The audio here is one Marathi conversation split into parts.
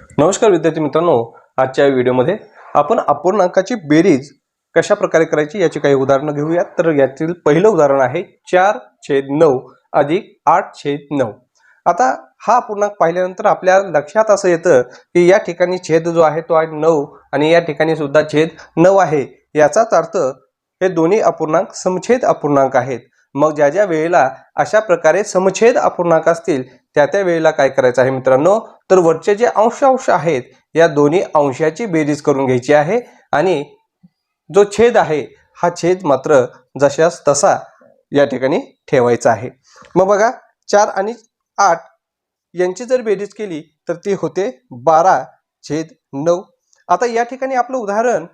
नमस्कार विद्यार्थी मित्रांनो आजच्या व्हिडिओमध्ये आपण अपूर्णांकाची बेरीज कशा प्रकारे करायची याची काही उदाहरणं घेऊयात. तर यातील पहिलं उदाहरण आहे चार छेद नऊ अधिक आठ छेद नऊ. आता हा अपूर्णांक पाहिल्यानंतर आपल्या लक्षात असं येतं की या ठिकाणी छेद जो आहे तो आहे नऊ आणि या ठिकाणी सुद्धा छेद नऊ आहे. याचाच अर्थ हे दोन्ही अपूर्णांक समछेद अपूर्णांक आहेत. मग ज्या ज्या वेळेला अशा प्रकारे समछेद अपूर्णांक असतील त्या त्या वेळेला काय करायचं आहे मित्रांनो? तर वरचे जे अंशांश आहेत या दोन्ही अंशाची बेरीज करून घ्यायची आहे आणि जो छेद आहे हा छेद मात्र जशास तसा या ठिकाणी ठेवायचा आहे. मग बघा चार आणि आठ यांची जर बेरीज केली तर ती होते बारा छेद नऊ. आता या ठिकाणी आपलं उदाहरण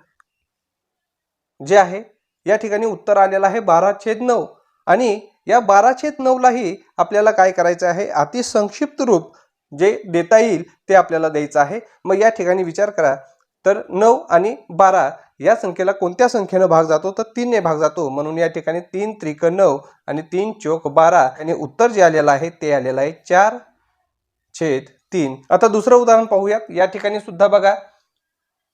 जे आहे या ठिकाणी उत्तर आलेलं आहे बारा छेद नऊ. आणि या बारा छेद नऊलाही आपल्याला काय करायचं आहे? अति संक्षिप्त रूप जे देता येईल ते आपल्याला द्यायचं आहे. मग या ठिकाणी विचार करा. तर नऊ आणि बारा या संख्येला कोणत्या संख्येनं भाग जातो? तर तीनने भाग जातो. म्हणून या ठिकाणी तीन त्रिक नऊ आणि तीन चोक बारा आणि उत्तर जे आलेलं आहे ते आलेलं आहे चार छेद तीन. आता दुसरं उदाहरण पाहूयात. या ठिकाणी सुद्धा बघा.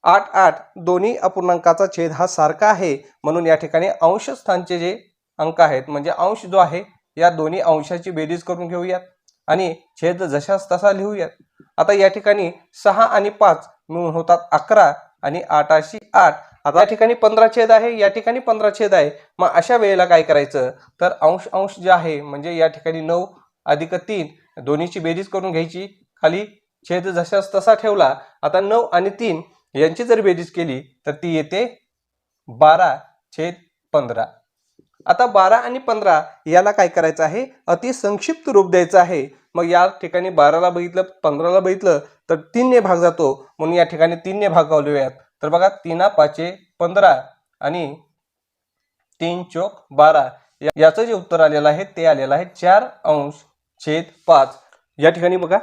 आठ आठ दोन्ही अपूर्णांकाचा छेद हा सारखा आहे. म्हणून या ठिकाणी अंशस्थानचे जे अंक आहेत. म्हणजे अंश जो आहे या दोन्ही अंशाची बेरीज करून घेऊयात आणि छेद जशास तसा लिहूयात. आता या ठिकाणी सहा आणि पाच मिळून होतात अकरा आणि आठाशी आठ. आता या ठिकाणी पंधरा छेद आहे या ठिकाणी पंधरा छेद आहे. मग अशा वेळेला काय करायचं? तर अंश अंश जे आहे म्हणजे या ठिकाणी नऊ अधिक तीन दोन्हीची बेरीज करून घ्यायची. खाली छेद जशास तसा ठेवला आता नऊ आणि तीन यांची जर बेरीज केली तर ती येते बारा छेद पंधरा. आता बारा आणि पंधरा याला काय करायचं आहे? अति संक्षिप्त रूप द्यायचं आहे. मग या ठिकाणी बाराला बघितलं पंधराला बघितलं तर तीनने भाग जातो. म्हणून या ठिकाणी तीनने भाग गावलूयात तर बघा तीना पाचे पंधरा आणि तीन चोक बारा. या- याचं जे उत्तर आलेलं आहे ते आलेलं आहे चार अंश छेद पाच. या ठिकाणी बघा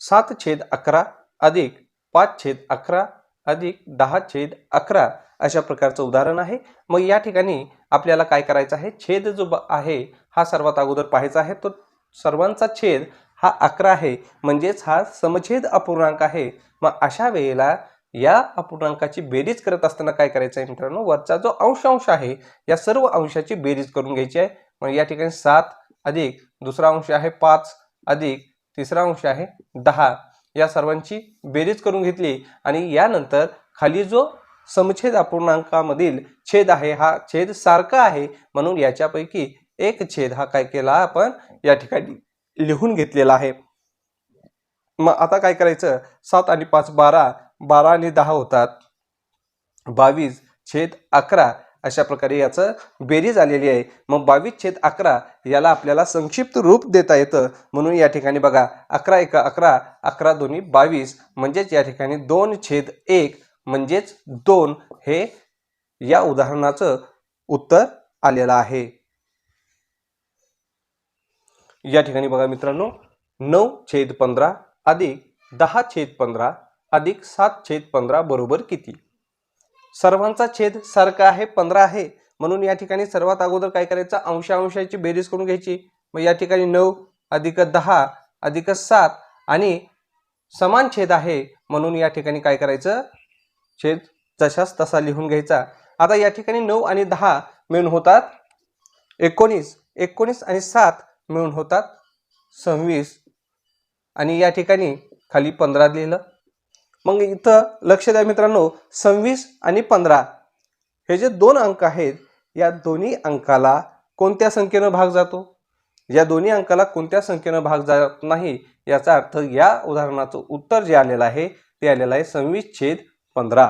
सात छेद अकरा अधिक पाच छेद अकरा अधिक दहा छेद अकरा. अशा प्रकारचं उदाहरण आहे. मग या ठिकाणी आपल्याला काय करायचं आहे? छेद जो ब- आहे हा सर्वात अगोदर पाहायचा आहे. तो सर्वांचा छेद हा अकरा आहे. म्हणजेच हा समछेद अपूर्णांक आहे. मग अशा वेळेला या अपूर्णांकाची बेरीज करत असताना काय करायचं आहे मित्रांनो? वरचा जो अंश अंश आहे या सर्व अंशाची बेरीज करून घ्यायची आहे. मग या ठिकाणी सात अधिक दुसरा अंश आहे पाच अधिक तिसरा अंश आहे दहा. या सर्वांची बेरीज करून घेतली. आणि यानंतर खाली जो समछेद अपूर्णांकामधील छेद आहे हा छेद सारखा आहे म्हणून याच्यापैकी एक छेद हा काय केला आपण या ठिकाणी लिहून घेतलेला आहे. मग आता काय करायचं? सात आणि पाच बारा बारा आणि दहा होतात. बावीस छेद अकरा अशा प्रकारे याचं बेरीज आलेली आहे. मग बावीस छेद अकरा याला आपल्याला संक्षिप्त रूप देता येतं. म्हणून या ठिकाणी बघा अकरा एक अकरा अकरा दोन्ही बावीस म्हणजेच या ठिकाणी दोन छेद एक म्हणजेच दोन हे या उदाहरणाचं उत्तर आलेलं आहे. या ठिकाणी बघा मित्रांनो नऊ छेद पंधरा अधिक दहा छेद पंधरा अधिक सात छेद पंधरा बरोबर किती? सर्वांचा छेद सारखा आहे पंधरा आहे. म्हणून या ठिकाणी सर्वात अगोदर काय करायचं? अंशांशाची बेरीज करून घ्यायची. मग या ठिकाणी नऊ अधिक दहा अधिक सात आणि समान छेद आहे. म्हणून या ठिकाणी काय करायचं? छेद जशास तसा लिहून घ्यायचा. आता या ठिकाणी नऊ आणि दहा मिळून होतात एकोणीस. एकोणीस आणि सात मिळून होतात सव्वीस. आणि या ठिकाणी खाली पंधरा लिहिलं. मग इथं लक्ष द्या मित्रांनो सव्वीस आणि पंधरा. हे जे दोन अंक आहेत या दोन्ही अंकाला कोणत्या संख्येनं भाग जातो? या दोन्ही अंकाला कोणत्या संख्येनं भाग जात नाही? याचा अर्थ या उदाहरणाचं उत्तर जे आलेलं आहे ते आलेलं आहे सव्वीस छेद पंधरा